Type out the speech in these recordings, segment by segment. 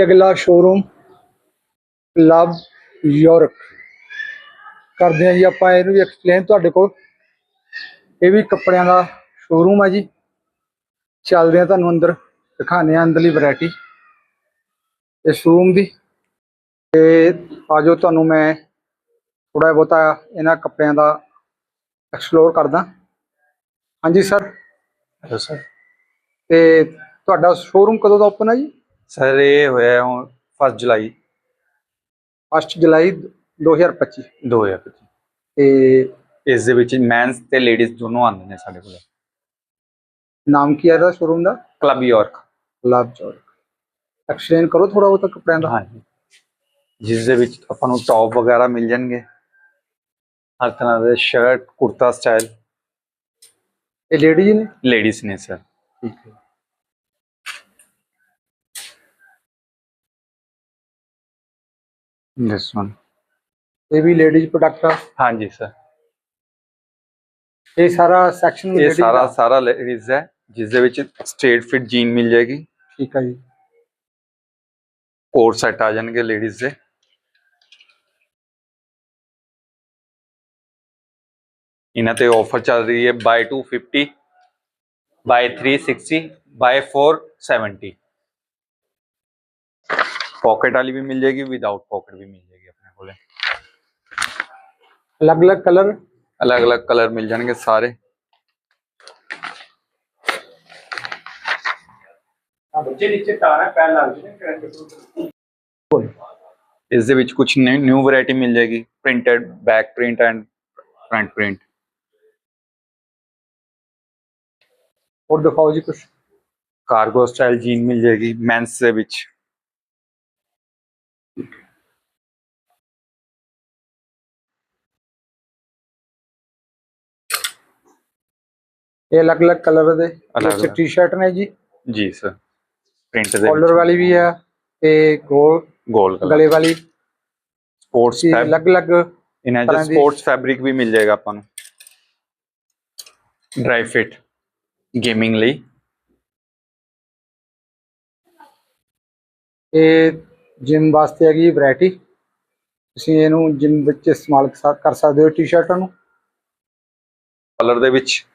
ਅਗਲਾ ਸ਼ੋਰੂਮ ਲਵ ਯੂਰਪ ਕਰਦੇ ਹਾਂ ਜੀ ਆਪਾਂ ਇਹਨੂੰ ਵੀ ਐਕਸਪਲੇਨ ਤੁਹਾਡੇ ਕੋਲ। ਇਹ ਵੀ ਕੱਪੜਿਆਂ ਦਾ ਸ਼ੋਰੂਮ ਹੈ ਜੀ। ਚੱਲਦੇ ਆ ਤੁਹਾਨੂੰ ਅੰਦਰ ਦਿਖਾਉਂਦੇ ਆ ਅੰਦਰਲੀ ਵੈਰਾਈਟੀ ਇਸ ਸ਼ੋਰੂਮ ਦੀ। ਤੇ ਆਜੋ ਤੁਹਾਨੂੰ ਮੈਂ ਥੋੜਾ ਬਹੁਤਾ ਇਹਨਾਂ ਕੱਪੜਿਆਂ ਦਾ ਐਕਸਪਲੋਰ ਕਰਦਾ। ਹਾਂਜੀ ਸਰ ਸਰ ਤੇ ਤੁਹਾਡਾ ਸ਼ੋਰੂਮ ਕਦੋਂ ਦਾ ਓਪਨ ਹੈ ਜੀ? ਸਰ ਇਹ ਹੋਇਆ ਹੁਣ 1 ਜੁਲਾਈ। 1 ਜੁਲਾਈ 2025 2025 ਤੇ ਇਸ ਦੇ ਵਿੱਚ ਮੈਨਸ ਤੇ ਲੇਡੀਜ਼ ਦੋਨੋਂ ਆਉਂਦੇ ਨੇ ਸਾਡੇ ਕੋਲ। ਨਾਮ ਕੀ ਹੈ ਇਹਦਾ ਸ਼ੋਰੂਮ ਦਾ? ਕਲੱਬ ਯਾਰਕ ਲਵ ਚੌਰਕ ਐਕਸਪਲੇਨ ਕਰੋ ਥੋੜਾ ਬਹੁਤਾ ਕੱਪੜਿਆਂ ਦਾ। ਹਾਂਜੀ। ਜਿਸ ਦੇ ਵਿੱਚ ਆਪਾਂ ਨੂੰ ਟੌਪ ਵਗੈਰਾ ਮਿਲ ਜਾਣਗੇ। ਹਰ ਤਰ੍ਹਾਂ ਦੇ ਸ਼ਰਟ ਕੁਰਤਾ ਸਟਾਈਲ ਇਹ ਲੇਡੀਜ਼ ਨੇ? ਲੇਡੀਜ਼ ਨੇ ਸਰ ਠੀਕ ਹੈ। ਦਿਸ ਵਨ ਇਹ ਵੀ ਲੇਡੀਜ਼ ਪ੍ਰੋਡਕਟ ਆ ਹਾਂਜੀ ਸਰ ਇਹ ਸਾਰਾ ਸੈਕਸ਼ਨ ਇਹ ਸਾਰਾ ਸਾਰਾ ਲੇਡੀਜ਼ ਹੈ ਜਿਸ ਦੇ ਵਿੱਚ ਸਟ੍ਰੇਟ ਫਿਟ ਜੀਨ ਮਿਲ ਜਾਏਗੀ ਠੀਕ ਹੈ ਜੀ ਕੋਟ ਸੈਟ ਆ ਜਾਣਗੇ ਲੇਡੀਜ਼ ਦੇ ਇਹਨਾਂ ਤੇ ਆਫਰ ਚੱਲ ਰਹੀ ਹੈ ਬਾਈ 250 ਬਾਈ 360 ਬਾਈ 470 ਪਾਕਟ ਵਾਲੀ ਵੀ ਮਿਲ ਜਾਏਗੀ ਵਿਦਆਊਟ ਪਾਕਟ ਵੀ ਮਿਲ ਜਾਏਗੀ ਆਪਣੇ ਕੋਲੇ ਅਲੱਗ-ਅਲੱਗ ਕਲਰ ਅਲੱਗ-ਅਲੱਗ ਕਲਰ ਮਿਲ ਜਾਣਗੇ ਸਾਰੇ ਬੱਚੇ ਨੀਚੇ ਤਾਰਾ ਪੈਰ ਲੱਗ ਜਨੇ ਇਸ ਦੇ ਵਿੱਚ ਕੁਝ ਨਿਊ ਵੈਰਾਈਟੀ ਮਿਲ ਜਾਏਗੀ printed back print and front print ਹੋਰ ਦਿਖਾਓ ਜੀ ਕੁਝ ਕਾਰਗੋ ਸਟਾਈਲ ਜੀਨ ਮਿਲ ਜਾਏਗੀ ਮੈਂਸ ਦੇ ਵਿੱਚ ਇਹ ਅਲੱਗ-ਅਲੱਗ ਕਲਰ ਦੇ। ਅਲੱਗ-ਅਲੱਗ। ਟੀ-ਸ਼ਰਟ ਨੇ ਜੀ। ਜੀ ਸਰ। ਪ੍ਰਿੰਟ ਦੇ ਕਾਲਰ ਵਾਲੀ ਵੀ ਆ ਤੇ ਗੋਲ ਗੋਲ ਕਲਰ। ਗਲੇ ਵਾਲੀ। ਸਪੋਰਟਸ ਸੀ ਅਲੱਗ-ਅਲੱਗ ਇਹਨਾਂ ਤਰ੍ਹਾਂ ਦੀ- ਸਪੋਰਟਸ ਫੈਬਰਿਕ ਵੀ ਮਿਲ ਜਾਏਗਾ ਆਪਾਂ ਨੂੰ। ਡਰਾਈ ਫਿਟ ਗੇਮਿੰਗ ਲਈ। ਇਹ ਜਿਮ ਵਾਸਤੇ ਹੈਗੀ ਵੈਰਾਈਟੀ ਤੁਸੀਂ ਇਹਨੂੰ ਜਿਮ ਵਿੱਚ ਇਸਤੇਮਾਲ ਕਰ- ਕਰ ਸਕਦੇ ਹੋ ਟੀ-ਸ਼ਰਟਾਂ ਨੂੰ। ਕਲਰ ਦੇ ਵਿੱਚ।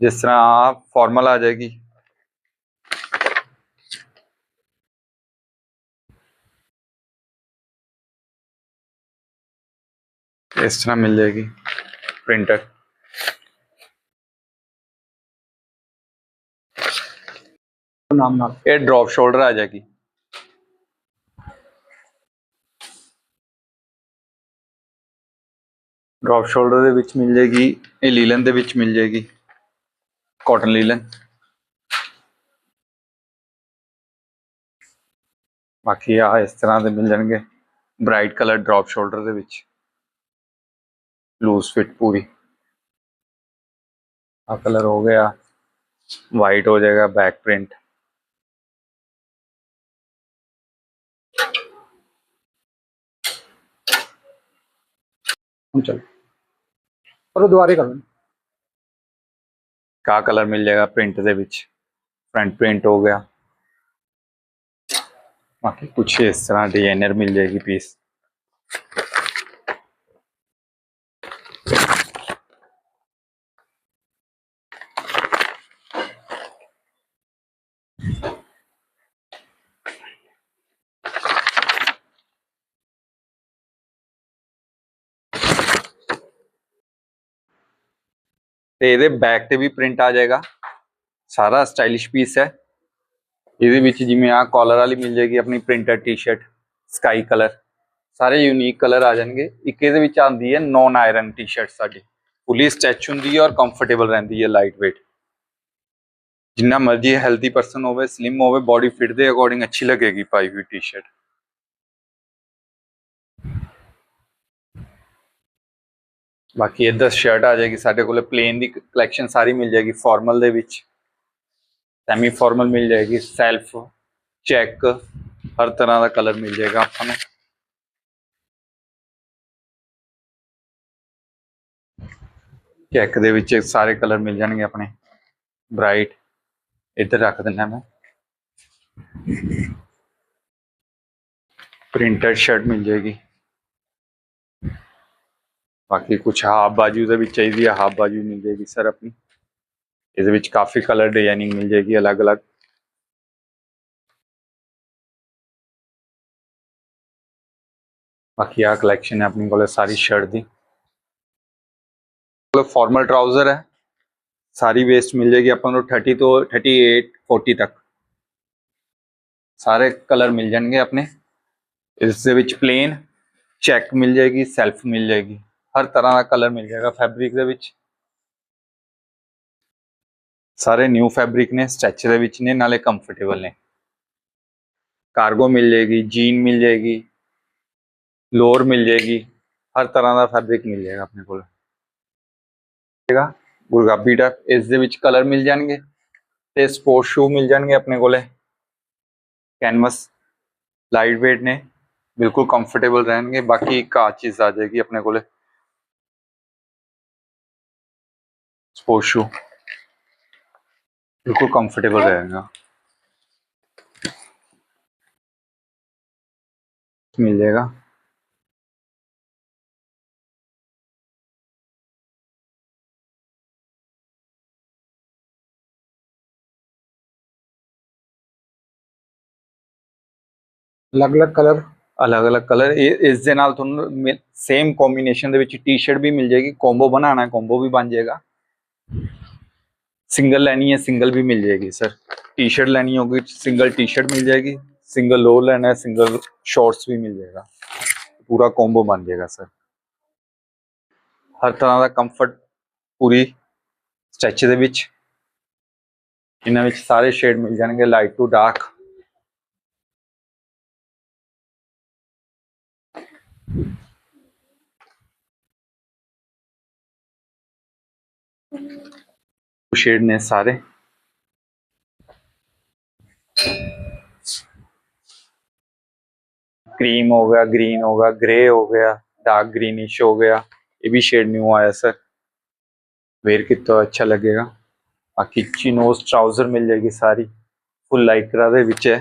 ਜਿਸ ਤਰ੍ਹਾਂ ਫਾਰਮਲ ਆ ਜਾਏਗੀ ਇਸ ਤਰ੍ਹਾਂ ਮਿਲ ਜਾਏਗੀ ਪ੍ਰਿੰਟਰ ਨਾਮ ਨਾਲ ਇਹ ਡ੍ਰੌਪ ਸ਼ੋਲਡਰ ਆ ਜਾਏਗੀ ਡ੍ਰੌਪ ਸ਼ੋਲਡਰ ਦੇ ਵਿੱਚ ਮਿਲ ਜਾਏਗੀ ਇਹ ਲੀਲਨ ਦੇ ਵਿੱਚ ਮਿਲ ਜਾਏਗੀ ਕਾਟਨ ਲੀਲਨ ਬਾਕੀ ਆ ਇਸ ਤਰ੍ਹਾਂ ਦੇ ਮਿਲ ਜਾਣਗੇ ਬ੍ਰਾਈਟ ਕਲਰ ਡ੍ਰੌਪ ਸ਼ੋਲਡਰ ਦੇ ਵਿੱਚ ਲੂਜ਼ ਫਿਟ ਪੂਰੀ ਆ ਕਲਰ ਹੋ ਗਿਆ ਵਾਈਟ ਹੋ ਜਾਏਗਾ ਬੈਕ ਪ੍ਰਿੰਟ ਹੁਣ ਚਲੋ ਪਰ ਦੁਬਾਰੇ ਕਰੋ ਕਾ ਕਲਰ ਮਿਲ ਜਾਏਗਾ ਪ੍ਰਿੰਟ ਦੇ ਵਿੱਚ। ਫਰੰਟ ਪ੍ਰਿੰਟ ਹੋ ਗਿਆ। ਬਾਕੀ ਕੁਛ ਇਸ ਤਰ੍ਹਾਂ ਡਿਜ਼ਾਈਨਰ ਮਿਲ ਜਾਏਗੀ ਪੀਸ ਤੇ ਇਹਦੇ ਬੈਕ ਤੇ ਵੀ ਪ੍ਰਿੰਟ ਆ ਜਾਏਗਾ ਸਾਰਾ ਸਟਾਈਲਿਸ਼ ਪੀਸ ਹੈ ਇਹਦੇ ਵਿੱਚ ਜਿਵੇਂ ਆ ਕਾਲਰ ਵਾਲੀ ਮਿਲ ਜਾਏਗੀ ਆਪਣੀ ਪ੍ਰਿੰਟਡ ਟੀ-ਸ਼ਰਟ ਸਕਾਈ ਕਲਰ ਸਾਰੇ ਯੂਨੀਕ ਕਲਰ ਆ ਜਾਣਗੇ ਇੱਕ ਇਹਦੇ ਵਿੱਚ ਆਂਦੀ ਹੈ ਨੌਨ ਆਇਰਨ ਟੀ-ਸ਼ਰਟ ਸਾਡੀ ਫੁੱਲੀ ਸਟੈਚ ਹੁੰਦੀ ਹੈ ਔਰ ਕੰਫਰਟੇਬਲ ਰਹਿੰਦੀ ਹੈ ਲਾਈਟ weight ਜਿੰਨਾ ਮਰਜ਼ੀ ਹੈਲਦੀ ਪਰਸਨ ਹੋਵੇ ਸਲਿਮ ਹੋਵੇ ਬਾਡੀ ਫਿਟ ਦੇ ਅਕੋਰਡਿੰਗ ਅੱਛੀ ਲੱਗੇਗੀ ਪਾਈ ਹੋਈ ਟੀ-ਸ਼ਰਟ ਬਾਕੀ ਇਹਦਾ ਸ਼ਰਟ ਆ ਜਾਏਗੀ, ਸਾਡੇ ਕੋਲੇ ਪਲੇਨ ਦੀ ਕਲੈਕਸ਼ਨ ਸਾਰੀ ਮਿਲ ਜਾਏਗੀ ਫਾਰਮਲ ਦੇ ਵਿੱਚ। ਸੈਮੀ ਫਾਰਮਲ ਮਿਲ ਜਾਏਗੀ ਸੈਲਫ ਚੈੱਕ ਹਰ ਤਰ੍ਹਾਂ ਦਾ ਕਲਰ ਮਿਲ ਜਾਏਗਾ ਆਪਾਂ ਨੂੰ। ਚੈੱਕ ਦੇ ਵਿੱਚ ਸਾਰੇ ਕਲਰ ਮਿਲ ਜਾਣਗੇ ਆਪਣੇ। ਬ੍ਰਾਈਟ ਇੱਧਰ ਰੱਖ ਦਿੰਦਾ ਮੈਂ। ਪ੍ਰਿੰਟਡ ਸ਼ਰਟ ਮਿਲ ਜਾਏਗੀ। ਬਾਕੀ ਕੁਝ ਹਾਫ ਬਾਜੂ ਦੇ ਵਿੱਚ ਚਾਹੀਦੀ ਹੈ ਹਾਫ ਬਾਜੂ ਮਿਲ ਜਾਏਗੀ ਸਰ ਆਪਣੀ ਇਹਦੇ ਵਿੱਚ ਕਾਫੀ ਕਲਰ ਡਿਜ਼ਾਈਨਿੰਗ ਮਿਲ ਜਾਏਗੀ ਅਲੱਗ-ਅਲੱਗ ਬਾਕੀ ਆ ਕਲੈਕਸ਼ਨ ਹੈ ਆਪਣੀ ਕੋਲ ਸਾਰੀ ਸ਼ਰਟ ਦੀ ਕੋਲ ਫਾਰਮਲ ਟਰਾਊਜ਼ਰ ਹੈ ਸਾਰੀ ਵੇਸਟ ਮਿਲ ਜਾਏਗੀ ਆਪਾਂ ਨੂੰ 30 ਤੋਂ 38 40 ਤੱਕ ਸਾਰੇ ਕਲਰ ਮਿਲ ਜਾਣਗੇ ਆਪਣੇ ਇਸ ਦੇ ਵਿੱਚ ਪਲੇਨ ਚੈੱਕ ਮਿਲ ਜਾਏਗੀ ਸੈਲਫ ਮਿਲ ਜਾਏਗੀ ਹਰ ਤਰ੍ਹਾਂ ਦਾ ਕਲਰ ਮਿਲ ਜਾਏਗਾ ਫੈਬਰਿਕ ਦੇ ਵਿੱਚ ਸਾਰੇ ਨਿਊ ਫੈਬਰਿਕ ਨੇ ਸਟੈਚ ਦੇ ਵਿੱਚ ਨੇ ਨਾਲੇ ਕੰਫਰਟੇਬਲ ਨੇ ਕਾਰਗੋ ਮਿਲ ਜਾਏਗੀ ਜੀਨ ਮਿਲ ਜਾਏਗੀ ਲੋਅਰ ਮਿਲ ਜਾਏਗੀ ਹਰ ਤਰ੍ਹਾਂ ਦਾ ਫੈਬਰਿਕ ਮਿਲ ਜਾਏਗਾ ਆਪਣੇ ਕੋਲ ਹੈਗਾ ਗੁਰਗਾਬੀ ਟਾਈਪ ਇਸ ਦੇ ਵਿੱਚ ਕਲਰ ਮਿਲ ਜਾਣਗੇ ਤੇ ਸਪੋਰਟ ਸ਼ੂ ਮਿਲ ਜਾਣਗੇ ਆਪਣੇ ਕੋਲੇ ਕੈਨਵਸ ਲਾਈਟ weight ਨੇ ਬਿਲਕੁਲ ਕੰਫਰਟੇਬਲ ਰਹਿਣਗੇ ਬਾਕੀ ਇੱਕ ਆ ਚੀਜ਼ ਆ ਜਾਏਗੀ ਆਪਣੇ ਕੋਲੇ ਸਪੋਰਟ ਸ਼ੂ ਬਿਲਕੁਲ ਕੰਫਰਟੇਬਲ रहेगा मिल जाएगा ਅਲੱਗ-ਅਲੱਗ ਕਲਰ ਅਲੱਗ-ਅਲੱਗ ਕਲਰ ਇਸ ਦੇ ਨਾਲ ਤੁਹਾਨੂੰ ਸੇਮ ਕੰਬੀਨੇਸ਼ਨ ਦੇ ਵਿੱਚ ਟੀ-ਸ਼ਰਟ ਵੀ ਮਿਲ ਜਾਏਗੀ ਕੰਬੋ ਬਣਾਉਣਾ ਹੈ ਕੰਬੋ ਵੀ ਬਣ ਜਾਏਗਾ ਸਿੰਗਲ ਲੈਣੀ ਹੈ ਸਿੰਗਲ ਵੀ ਮਿਲ ਜਾਏਗੀ ਸਰ ਟੀ-ਸ਼ਰਟ ਲੈਣੀ ਹੋਗੀ ਸਿੰਗਲ ਟੀ-ਸ਼ਰਟ ਮਿਲ ਜਾਏਗੀ ਸਿੰਗਲ ਲੋਅਰ ਲੈਣਾ ਹੈ ਸਿੰਗਲ ਸ਼ਾਰਟਸ ਵੀ ਮਿਲ ਜਾਏਗਾ ਪੂਰਾ ਕੰਬੋ ਬਣ ਜਾਏਗਾ ਸਰ ਹਰ ਤਰ੍ਹਾਂ ਦਾ ਕੰਫਰਟ ਪੂਰੀ ਸਟੈਚ ਦੇ ਵਿੱਚ ਇਹਨਾਂ ਵਿੱਚ ਸਾਰੇ ਸ਼ੇਡ ਮਿਲ ਜਾਣਗੇ ਲਾਈਟ ਟੂ ਡਾਰਕ शेड ने सारे। क्रीम हो गया ग्रीन हो गया ग्रे हो गया डार्क ग्रीनिश हो गया। ये भी शेड न्यू आया सर वेयर कित तो अच्छा लगेगा। बाकी चिनोज ट्राउज़र मिल जाएगी सारी। फुल लाइकरा दे विच है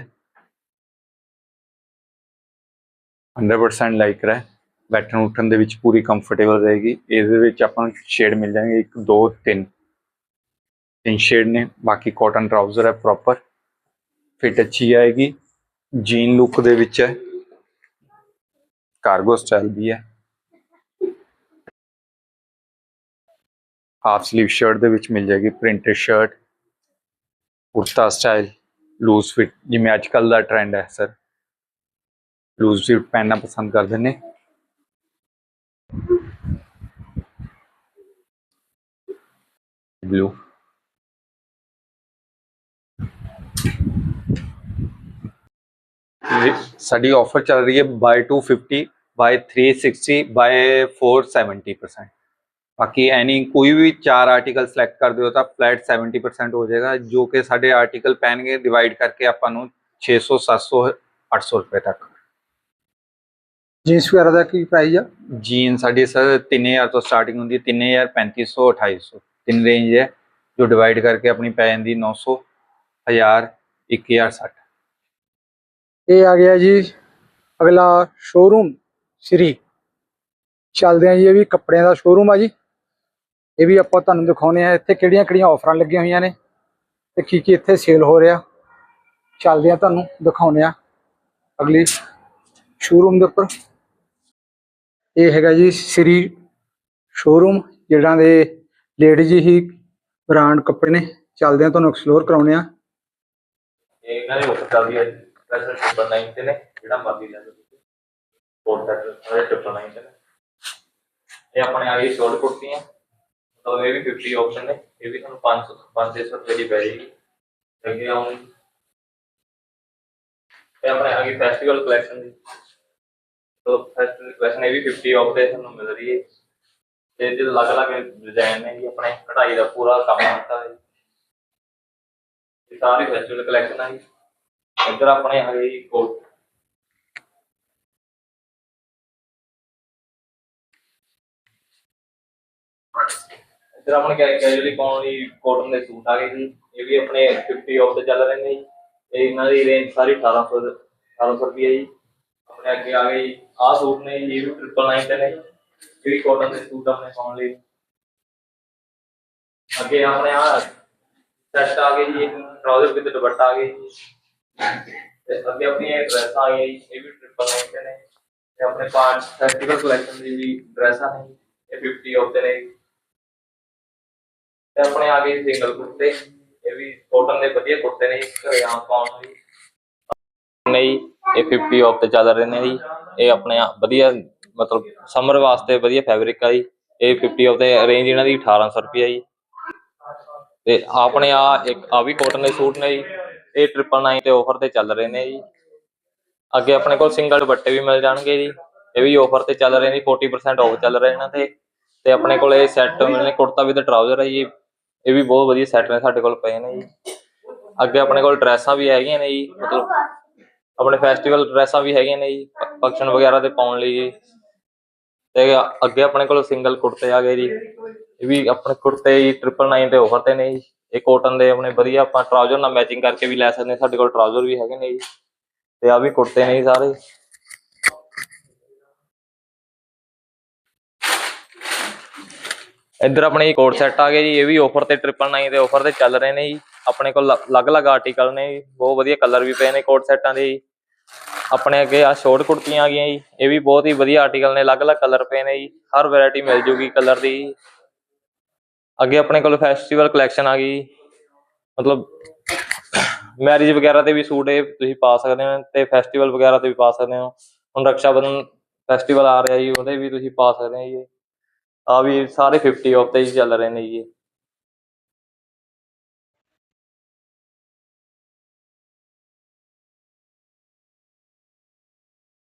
हंड्रेड परसेंट लाइकरा है। ਬੈਠਣ ਉੱਠਣ ਦੇ ਵਿੱਚ ਪੂਰੀ ਕੰਫਰਟੇਬਲ ਰਹੇਗੀ। ਇਹਦੇ ਵਿੱਚ ਆਪਾਂ ਨੂੰ ਸ਼ੇਡ ਮਿਲ ਜਾਣਗੇ 1 2 3 ਤਿੰਨ ਸ਼ੇਡ ਨੇ, ਬਾਕੀ ਕਾਟਨ ਟਰਾਊਜ਼ਰ ਹੈ ਪ੍ਰੋਪਰ ਫਿਟ ਅੱਛੀ ਆਏਗੀ। ਜੀਨ ਲੁੱਕ ਦੇ ਵਿੱਚ ਹੈ। ਕਾਰਗੋ ਸਟਾਈਲ ਵੀ ਹੈ। ਹਾਫ ਸਲੀਵ ਸ਼ਰਟ ਦੇ ਵਿੱਚ ਮਿਲ ਜਾਏਗੀ printed shirt kurta style loose fit ਜਿਵੇਂ ਅੱਜ ਕੱਲ ਦਾ ਟ੍ਰੈਂਡ ਹੈ ਸਰ ਲੂਜ਼ ਫਿਟ ਪਹਿਨਣਾ ਪਸੰਦ ਕਰਦੇ ਨੇ। ਬਲੂ ਇਹ ਸਾਡੀ ਆਫਰ ਚੱਲ ਰਹੀ ਹੈ ਬਾਈ 250 ਬਾਈ 360 ਬਾਈ 470% ਬਾਕੀ ਐਨੀ ਕੋਈ ਵੀ ਚਾਰ ਆਰਟੀਕਲ ਸਿਲੈਕਟ ਕਰਦੇ ਹੋ ਤਾਂ ਫਲੈਟ 70% ਹੋ ਜਾਏਗਾ ਜੋ ਕਿ ਸਾਡੇ ਆਰਟੀਕਲ ਪੈਣਗੇ ਡਿਵਾਈਡ ਕਰਕੇ ਆਪਾਂ ਨੂੰ 600 700 800 ਰੁਪਏ ਤੱਕ। ਜੀਨਸ ਵਗੈਰਾ ਦਾ ਕੀ ਪ੍ਰਾਈਸ ਆ? ਜੀਨ ਸਾਡੀ ਸਰ 3000 ਤੋਂ ਸਟਾਰਟਿੰਗ ਹੁੰਦੀ ਹੈ 3000 3500 2800 ਤਿੰਨ ਰੇਂਜ ਹੈ, ਜੋ ਡਿਵਾਈਡ ਕਰਕੇ ਆਪਣੀ ਪੈ ਜਾਂਦੀ 900 1000 1060 ਇਹ ਆ ਗਿਆ ਜੀ ਅਗਲਾ ਸ਼ੋਰੂਮ ਸ਼੍ਰੀ। ਚੱਲਦੇ ਆ ਜੀ ਇਹ ਵੀ ਕੱਪੜਿਆਂ ਦਾ ਸ਼ੋਰੂਮ ਆ ਜੀ। ਇਹ ਵੀ ਆਪਾਂ ਤੁਹਾਨੂੰ ਦਿਖਾਉਨੇ ਆ ਇੱਥੇ ਕਿਹੜੀਆਂ ਕਿਹੜੀਆਂ ਆਫਰਾਂ ਲੱਗੀਆਂ ਹੋਈਆਂ ਨੇ ਤੇ ਕੀ ਕੀ ਇੱਥੇ ਸੇਲ ਹੋ ਰਿਹਾ। ਚੱਲਦੇ ਆ ਤੁਹਾਨੂੰ ਦਿਖਾਉਨੇ ਆ ਅਗਲੀ ਸ਼ੋਰੂਮ ਦੇ ਉੱਪਰ। ਇਹ ਹੈਗਾ ਜੀ ਸ਼੍ਰੀ ਸ਼ੋਰੂਮ ਜਿਹੜਾ ਦੇ ਲੇਡੀਜ਼ ਹੀ ਬ੍ਰਾਂਡ ਕੱਪੜੇ ਨੇ। ਚੱਲਦੇ ਆ ਤੁਹਾਨੂੰ ਐਕਸਪਲੋਰ ਕਰਾਉਨੇ ਆ ਇਹ ਇਹਨਾਂ ਦੀ ਆਫਰ ਚੱਲਦੀ ਹੈ। ਸਪੈਸ਼ਲ ਟ੍ਰਿਪਲ ਨਾਈਨ ਤੇ ਨੇ, ਜਿਹੜਾ ਮਰਜ਼ੀ ਲੈ ਲਓ। ਤੁਸੀਂ ਕੋਟ ਸੈਟ ਸਾਰੇ ਟ੍ਰਿਪਲ ਨਾਈਨ ਤੇ ਨੇ। ਇਹ ਆਪਣੇ ਆ ਗਈ ਸ਼ੋਰਟ ਕੁੜਤੀਆਂ। ਮਤਲਬ ਇਹ ਵੀ 50 ਆਪਸ਼ਨ ਨੇ। ਇਹ ਵੀ ਤੁਹਾਨੂੰ 500 500 ਰੁਪਏ ਦੀ ਪੈ ਜਾਏਗੀ। ਅੱਗੇ ਆਉਂ ਇਹ ਆਪਣੇ ਆ ਗਈ ਫੈਸਟੀਵਲ ਕਲੈਕਸ਼ਨ ਦੀ। ਤੋ ਫੈਸਟੀਵਲ ਕਲੈਕਸ਼ਨ ਇਹ ਵੀ 50 ਆਫ ਤੇ ਤੁਹਾਨੂੰ ਮਿਲ ਰਹੀ ਹੈ। ਤੇ ਇਹਦੇ ਅਲੱਗ-ਅਲੱਗ ਡਿਜ਼ਾਈਨ ਨੇ ਜੀ ਆਪਣੇ ਕਢਾਈ ਦਾ ਪੂਰਾ ਕੰਮ ਕੀਤਾ ਹੈ ਇਹ ਸਾਰੀ ਫੈਸਟੀਵਲ ਕਲੈਕਸ਼ਨ ਆ ਜੀ। ਇੱਧਰ ਆਪਣੇ ਹੈਗੇ ਕੋਟ ਇੱਧਰ ਆਪਣੇ ਕੈਜੂਅਲੀ ਪਾਉਣ ਲਈ ਕਾਟਨ ਦੇ ਸੂਟ ਆ ਗਏ ਜੀ। ਇਹ ਵੀ ਆਪਣੇ 50 ਆਫ ਤੇ ਚੱਲ ਰਹੇ ਨੇ ਜੀ। ਇਹ ਇਹਨਾਂ ਦੀ ਰੇਂਜ ਸਾਰੀ 1800 1800 ਰੁਪਏ ਜੀ। ਆਪਣੇ ਅੱਗੇ ਆ ਗਏ ਆਹ ਸੂਟ ਨੇ ਜੀ, ਇਹ ਵੀ ਟ੍ਰਿਪਲ ਨਾਈਨ ਤੇ ਨੇ ਇਹ ਵੀ ਕਾਟਨ ਦੇ ਸੂਟ ਆਪਣੇ ਪਾਉਣ ਲਈ। ਅੱਗੇ ਆਪਣੇ ਆ ਸੈੱਟ ਆ ਗਏ ਜੀ ਟਰਾਊਜ਼ਰ ਵਿੱਚ ਦੁਪੱਟਾ ਆ ਗਏ ਤੇ ਅੱਗੇ ਆਪਣੀ ਡਰੈਸ ਆ ਗਈ ਇਹ ਵੀ ਟ੍ਰਿਪਲ ਨਾਈਨ ਤੇ ਨੇ। ਤੇ ਆਪਣੇ ਪਾਰਟ ਫੈਸਟੀਵਲ ਕਲੈਕਸ਼ਨ ਦੀ ਵੀ ਡਰੈਸਾਂ ਨੇ ਇਹ 50 ਆਫ ਦੇ ਨੇ। ਤੇ ਆਪਣੇ ਆ ਗਏ ਸਿੰਗਲ ਕੁੜਤੇ ਇਹ ਵੀ ਕਾਟਨ ਦੇ ਵਧੀਆ ਕੁੜਤੇ ਨੇ ਜੀ, ਘਰੇ ਆਮ ਪਾਉਣ ਲਈ। ਨਹੀਂ ਇਹ 50 ਆਫ ਤੇ ਚੱਲ ਰਹੇ ਨੇ ਜੀ। ਇਹ ਆਪਣੇ ਵਧੀਆ ਮਤਲਬ ਸਮਰ ਵਾਸਤੇ ਵਧੀਆ ਫੈਬਰਿਕ ਆ ਜੀ। ਇਹ 50 ਆਫ ਤੇ ਰੇਂਜ ਇਹਨਾਂ ਦੀ 1800 ਰੁਪਏ ਜੀ। ਤੇ ਆਪਣੇ ਆ ਇੱਕ, ਆ ਵੀ ਕਾਟਨ ਦੇ ਸੂਟ ਨੇ ਜੀ। ਇਹ 999 ਤੇ ਆਫਰ ਤੇ ਚੱਲ ਰਹੇ ਨੇ ਜੀ। ਅੱਗੇ ਆਪਣੇ ਕੋਲ ਸਿੰਗਲ ਦੁਪੱਟੇ ਵੀ ਮਿਲ ਜਾਣਗੇ ਜੀ। ਇਹ ਵੀ ਆਫਰ ਤੇ ਚੱਲ ਰਹੇ ਨੇ 40% ਆਫ ਚੱਲ ਰਹੇ ਇਹਨਾਂ ਤੇ ਤੇ ਆਪਣੇ ਕੋਲ ਇਹ ਸੈੱਟ ਮਿਲਨੇ ਕੁੜਤਾ ਵਿਦ ਟਰਾਊਜ਼ਰ ਹੈ ਜੀ। ਇਹ ਵੀ ਬਹੁਤ ਵਧੀਆ ਸੈੱਟ ਨੇ ਸਾਡੇ ਕੋਲ ਪਏ ਨੇ ਜੀ। ਅੱਗੇ ਆਪਣੇ ਕੋਲ ਡਰੈਸਾਂ ਵੀ ਹੈਗੀਆਂ ਨੇ ਜੀ। ਮਤਲਬ ਆਪਣੇ ਫੈਸਟੀਵਲ ਡਰੈਸਾਂ ਵੀ ਹੈਗੀਆਂ ਨੇ ਜੀ। ਫੰਕਸ਼ਨ ਵਗੈਰਾ ਤੇ ਪਾਉਣ ਲਈ ਜੀ। ਤੇ ਅੱਗੇ ਆਪਣੇ ਕੋਲ ਸਿੰਗਲ ਕੁੜਤੇ ਆ ਗਏ ਜੀ। ਇਹ ਵੀ ਆਪਣੇ ਕੁੜਤੇ ਜੀ 999 ਤੇ ਆਫਰ ਤੇ ਨੇ ਜੀ। ਇਹ ਕੋਟਨ ਦੇ ਆਪਣੇ ਵਧੀਆ ਆਪਾਂ ਟਰਾਊਜ਼ਰ ਨਾਲ ਮੈਚਿੰਗ ਕਰਕੇ ਵੀ ਲੈ ਸਕਦੇ ਸਾਡੇ ਕੋਲ ਟਰਾਊਜ਼ਰ ਵੀ ਹੈਗੇ ਨੇ ਜੀ। ਤੇ ਆ ਵੀ ਕੁੜਤੇ ਨੇ ਜੀ ਸਾਰੇ। ਇੱਧਰ ਆਪਣੇ ਕੋਟ ਸੈੱਟ ਆ ਗਏ ਜੀ। ਇਹ ਵੀ ਆਫਰ ਤੇ 999 ਦੇ ਆਫਰ ਤੇ ਚੱਲ ਰਹੇ ਨੇ ਜੀ। ਆਪਣੇ ਕੋਲ ਅਲੱਗ-ਅਲੱਗ ਆਰਟੀਕਲ ਨੇ ਜੀ। ਬਹੁਤ ਵਧੀਆ ਕਲਰ ਵੀ ਪਏ ਨੇ ਕੋਟ ਸੈੱਟਾਂ ਦੇ ਜੀ। ਆਪਣੇ ਅੱਗੇ ਆ ਸ਼ੋਰਟ ਕੁੜਤੀਆਂ ਆ ਗਈਆਂ ਜੀ। ਇਹ ਵੀ ਬਹੁਤ ਹੀ ਵਧੀਆ ਆਰਟੀਕਲ ਨੇ, ਅਲੱਗ-ਅਲੱਗ ਕਲਰ ਪਏ ਨੇ ਜੀ। ਹਰ ਵੈਰਾਈਟੀ ਮਿਲ ਜੂਗੀ ਕਲਰ ਦੀ। ਅੱਗੇ ਆਪਣੇ ਕੋਲ ਫੈਸਟੀਵਲ ਕਲੈਕਸ਼ਨ ਆ ਗਈ ਮਤਲਬ ਮੈਰਿਜ ਵਗੈਰਾ ਤੇ ਵੀ ਸੂਟ ਇਹ ਤੁਸੀਂ ਪਾ ਸਕਦੇ ਹੋ ਤੇ ਫੈਸਟੀਵਲ ਵਗੈਰਾ ਤੇ ਵੀ ਪਾ ਸਕਦੇ ਹੋ। ਹੁਣ ਰਕਸ਼ਾ ਬੰਧਨ ਫੈਸਟੀਵਲ ਆ ਰਿਹਾ ਜੀ, ਉਹਦੇ ਵੀ ਤੁਸੀਂ ਪਾ ਸਕਦੇ ਹੋ ਜੀ। ਆ ਵੀ ਸਾਰੇ 50 ਆਫ ਤੇ ਹੀ ਚੱਲ ਰਹੇ ਨੇ ਜੀ।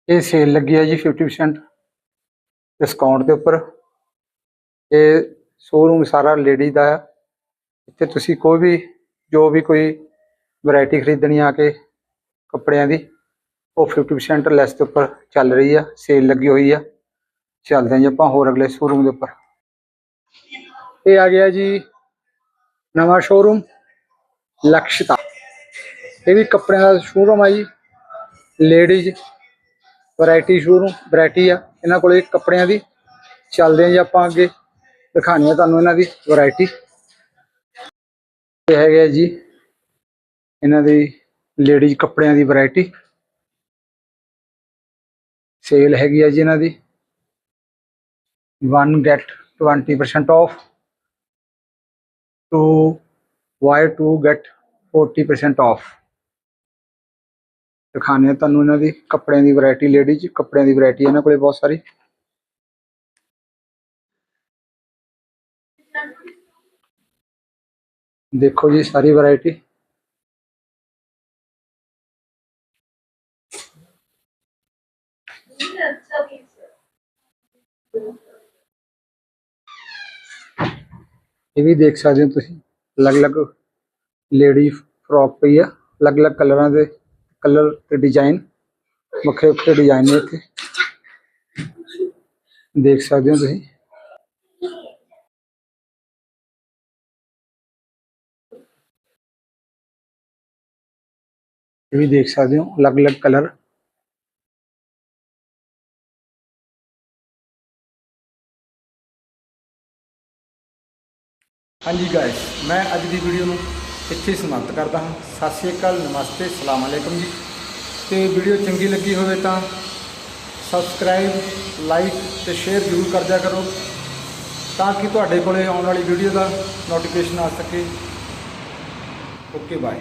ਇਹ। ਸੇਲ ਲੱਗੀ ਹੈ ਜੀ 50% ਡਿਸਕਾਊਂਟ ਦੇ ਉੱਪਰ। ਇਹ ਸ਼ੋਰੂਮ ਸਾਰਾ ਲੇਡੀ ਦਾ ਹੈ ਇੱਥੇ ਤੁਸੀਂ ਕੋਈ ਵੀ, ਜੋ ਵੀ ਕੋਈ ਵੈਰਾਈਟੀ ਖਰੀਦਣੀ ਆ ਕੇ ਕੱਪੜਿਆਂ ਦੀ, ਉਹ 50% ਲੈਸ ਦੇ ਉੱਪਰ ਚੱਲ ਰਹੀ ਆ। ਸੇਲ ਲੱਗੀ ਹੋਈ ਆ। ਚੱਲਦੇ ਹਾਂ ਜੀ ਆਪਾਂ ਹੋਰ ਅਗਲੇ ਸ਼ੋਰੂਮ ਦੇ ਉੱਪਰ। ਇਹ ਆ ਗਿਆ ਜੀ ਨਵਾਂ ਸ਼ੋਰੂਮ ਲਕਸ਼ਤਾ ਇਹ ਵੀ ਕੱਪੜਿਆਂ ਦਾ ਸ਼ੋਰੂਮ ਆ ਜੀ। ਲੇਡੀਜ਼ ਵੈਰਾਈਟੀ ਸ਼ੋਰੂਮ, ਵੈਰਾਈਟੀ ਆ। ਇਹਨਾਂ ਕੋਲੇ ਕੱਪੜਿਆਂ ਦੀ ਚੱਲਦੇ ਆ ਜੀ ਆਪਾਂ ਅੱਗੇ। ਦਿਖਾਣੀ ਆ ਤੁਹਾਨੂੰ ਇਹਨਾਂ ਦੀ ਵੈਰਾਈਟੀ। ਇਹ ਹੈਗੇ ਆ ਜੀ ਇਹਨਾਂ ਦੀ ਲੇਡੀਜ਼ ਕੱਪੜਿਆਂ ਦੀ ਵੈਰਾਈਟੀ। ਸੇਲ ਹੈਗੀ ਆ ਜੀ ਇਹਨਾਂ ਦੀ। 1 get 20% off to buy 2 get 40% off ਦਿਖਾਣੇ ਆ ਤੁਹਾਨੂੰ ਇਹਨਾਂ ਦੀ, ਕੱਪੜਿਆਂ ਦੀ ਵੈਰਾਈਟੀ ਲੇਡੀਜ਼ ਕੱਪੜਿਆਂ ਦੀ ਵੈਰਾਈਟੀ ਇਹਨਾਂ ਕੋਲੇ ਬਹੁਤ ਸਾਰੀ। ਦੇਖੋ ਜੀ ਸਾਰੀ ਵੈਰਾਈਟੀ ਇਹ ਵੀ ਦੇਖ ਸਕਦੇ ਹੋ ਤੁਸੀਂ, ਅਲੱਗ-ਅਲੱਗ ਲੇਡੀ ਫਰੋਕ ਪਈ ਆ, ਅਲੱਗ-ਅਲੱਗ ਕਲਰਾਂ ਦੇ। ਕਲਰ ਤੇ ਡਿਜ਼ਾਈਨ ਵੱਖਰੇ ਵੱਖਰੇ ਡਿਜ਼ਾਈਨ ਨੇ ਇੱਥੇ ਦੇਖ ਸਕਦੇ ਹੋ ਤੁਸੀਂ ਇਹ ਵੀ ਦੇਖ ਸਕਦੇ ਹੋ ਅਲੱਗ-ਅਲੱਗ ਕਲਰ ਹਾਂਜੀ ਗਾਇਸ ਮੈਂ ਅੱਜ ਦੀ ਵੀਡੀਓ ਨੂੰ ਇੱਥੇ ਸਮਾਪਤ ਕਰਦਾ ਹਾਂ। ਸਤਿ ਸ਼੍ਰੀ ਅਕਾਲ, ਨਮਸਤੇ ਸਲਾਮ ਅਲੈਕਮ ਜੀ। ਤੇ ਵੀਡੀਓ ਚੰਗੀ ਲੱਗੀ ਹੋਵੇ ਤਾਂ ਸਬਸਕ੍ਰਾਈਬ, ਲਾਈਕ ਤੇ ਸ਼ੇਅਰ ਜ਼ਰੂਰ ਕਰ ਦਿਆ ਕਰੋ ਤਾਂ ਕਿ ਤੁਹਾਡੇ ਕੋਲੇ ਆਉਣ ਵਾਲੀ ਵੀਡੀਓ ਦਾ ਨੋਟੀਫਿਕੇਸ਼ਨ ਆ ਸਕੇ। Okay, bye.